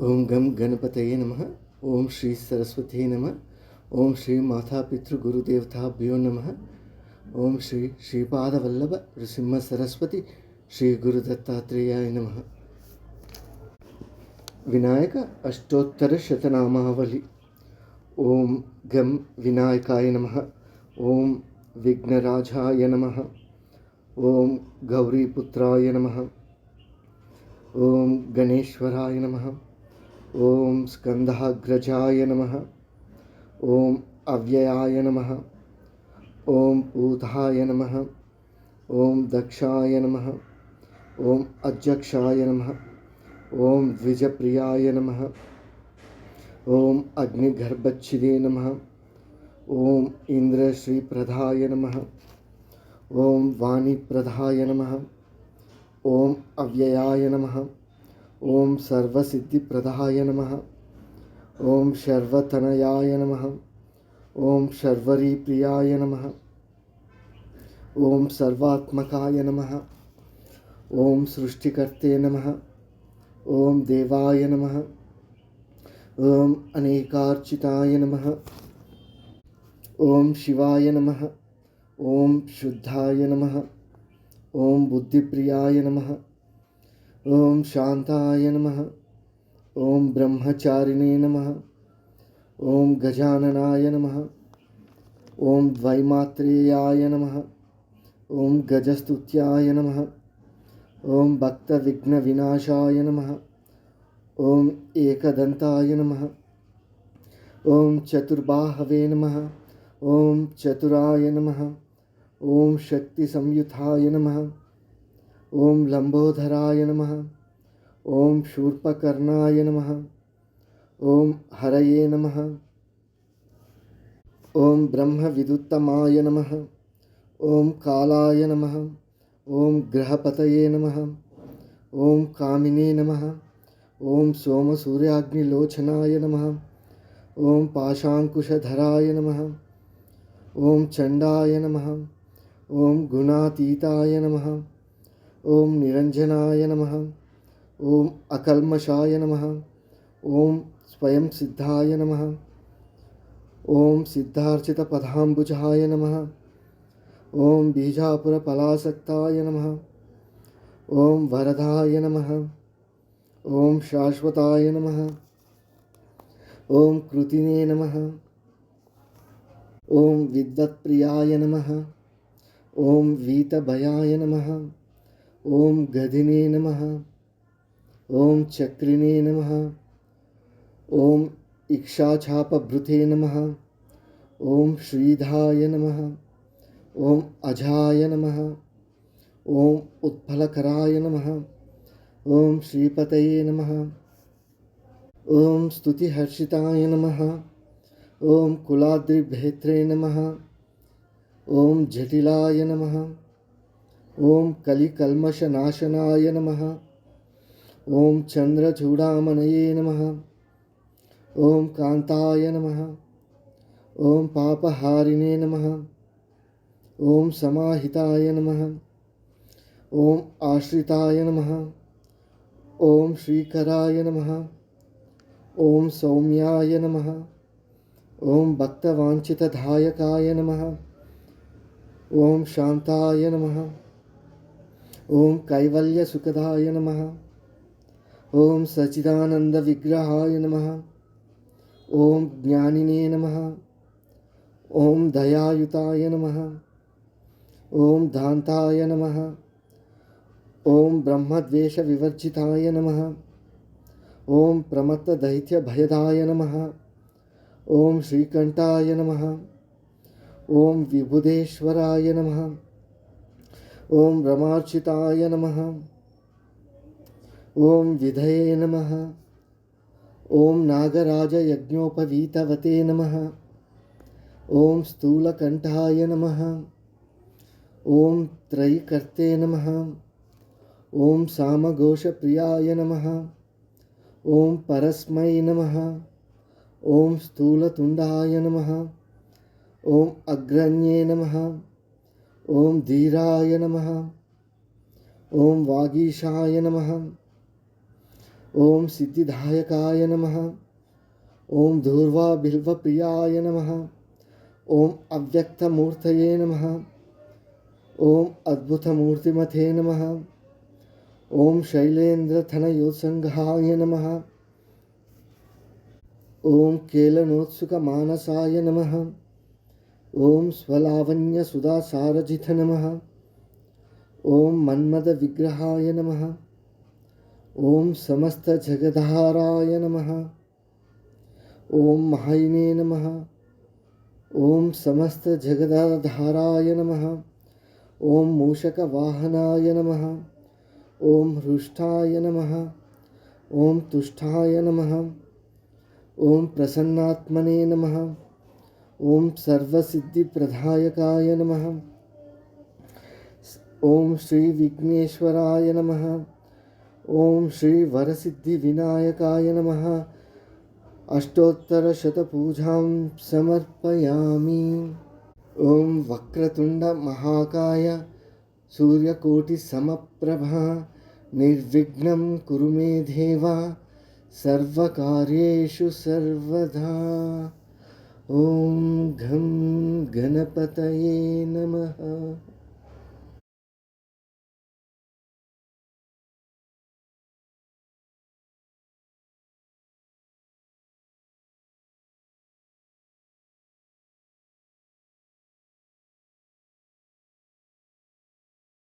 ओम गम गणपतये नमः। ओम श्री सरस्वती नमः। ओम श्री माता पितृ गुरुदेवताभ्यो नमः। ओम श्री श्रीपादवल्लभ नृसिंह सरस्वती श्री गुरुदत्तात्रेयाय नमः। विनायक अष्टोत्तर शतनामावली। ओम गम विनायकाय नमः। ओम विघ्नराजाय नमः। ओम गौरीपुत्राय नमः। ओम गणेश्वराय नमः। ओम स्कंधाग्रजाय नम। ओम अव्ययाय नम। ओम पूताय नम। ओम दक्षाय नम। ओम अध्यक्षाय नम। ओम द्विजप्रियाय नम। ओम अग्निगर्भच्छिदे नमः। ॐ नम। ओम वाणी प्रधाय नम। ओम अव्ययाय नमः। ఓం సర్వసిద్ధి సర్వసిద్ధిప్రదాయ నమ. ఓం శర్వతనయాయ నమ. ఓం శర్వరీప్రియాయ నమ. ఓం సర్వాత్మకాయ నమ. ఓం సృష్టికర్తే నమ. ఓం దేవాయ నమ. ఓం అనేకార్చితాయ నమ. ఓం శివాయ నమ. ఓం శుద్ధాయ నమ. ఓం బుద్ధిప్రియాయ నమ. ॐ शान्ताय नम। ॐ ब्रह्मचारिणे नम। ॐ गजाननाय नमः। ॐ द्वैमात्रेयाय नमः। ॐ गजस्तुत्याय भक्त विघ्न भक्तविघ्नविनाशाय नम। ॐ एकदन्ताय नम। ॐ चतुर्बाहवे नम। ॐ चतुराय नमः। ॐ शक्तिसंयुताय नमः। ॐ लम्बोधराय नमः ॐ शूर्पकर्णाय नमः हर नम नमः ब्रह्म ब्रह्मविदुत्तमाय नम ॐ कालाय नम ॐ ग्रहपतये नम ॐ कामिने नमः ॐ सोमसूर्याग्निलोचनाय नम ॐ पाशाङ्कुशधराय नम ॐ चंडाय नम ॐ गुणातीताय नमः ॐ निरंजनाय नम। ॐ अकल्मषाय नम। ॐ स्वयं सिद्धाय नम। ॐ सिद्धार्चितपदाम्बुजाय नमः। ॐ बीजापुरपलासक्ताय नम। ॐ वरदाय नम। ॐ शाश्वताय नम। ॐ कृतिने नम। ॐ विद्वत्प्रियाय नम। ॐ वीतभयाय नमः। ओम गदिने नमः। ओम चक्रिने नमः। ओम इक्षाछापभृते नमः। ओम श्रीधाय नमः। ओम अजाय नमः। ओम उत्फलकराय नमः। ओम श्रीपतये नमः। ॐ स्तुतिहर्षिताय नमः। ओम कुलाद्रिभेत्रे नमः। ओम जटिलाय नमः। ॐ कलिकल्मषनाशनाय नम। ओं चन्द्रचूडामणये नम। ओं कान्ताय नम। ओं पापहारिणे नम। ॐ समाहिताय नमः। ॐ आश्रिताय नम। ओं श्रीकराय नम। ओं सौम्याय नम। ओं भक्तवांचितयकाय नम। ओं शांताय नम। ॐ नम। नमः ॐ सच्चिदानन्दविग्रहाय नम। ॐ ज्ञानिने नम। ॐ दयायुताय नमः। ॐ धान्ताय नमः। ॐ ब्रह्मद्वेषविवर्जिताय नमः। ॐ प्रमत्तदैत्यभयदाय नम। ॐ श्रीकण्ठाय नम। ॐ विबुधेश्वराय नमः। ॐ रमार्चिताय नमः। ॐ विधये नमः। ॐ नागराजयज्ञोपवीतवते नमः। ॐ स्थूलकण्ठाय नमः। ॐ त्रयिकर्ते नमः। ॐ सामघोषप्रियाय नमः। ॐ परस्मै नमः। ॐ स्थूलतुण्डाय नम। ॐ अग्रण्ये नमः। ओम धीराय नम। ॐ वागीशाय नम। ॐ सिद्धिदायकाय नमः। ॐ धूर्वाबिल्वप्रियाय नम। ॐ अव्यक्तमूर्त नम। ॐ अद्भुतमूर्तिमथे नम। ॐ शैलेन्द्रथनयोत्सङ्घाय नम। ॐ केलनोत्सुकमानसाय नमः। ॐ स्वलावण्यसुधासारजिथ नमः। ॐ मन्मदविग्रहाय नमः। ॐ समस्तजगधाराय नमः। ॐ महायिने नमः। ॐ समस्तजगदाधाराय नमः। ॐ मूषकवाहनाय नमः। ॐ हृष्टाय नमः। ॐ तुष्टाय नमः। ॐ प्रसन्नात्मने नमः। ॐ सर्वसिद्धिप्रदायकाय नमः। श्री श्रीविघ्नेश्वराय नमः। ॐ श्रीवरसिद्धिविनायकाय नमः। अष्टोत्तरशतपूजां समर्पयामि। ॐ वक्रतुण्डमहाकाय सूर्यकोटिसमप्रभा निर्विघ्नं कुरु मे देव। सर्वकार्येषु सर्वदा। ॐ घं गणपतये नमः।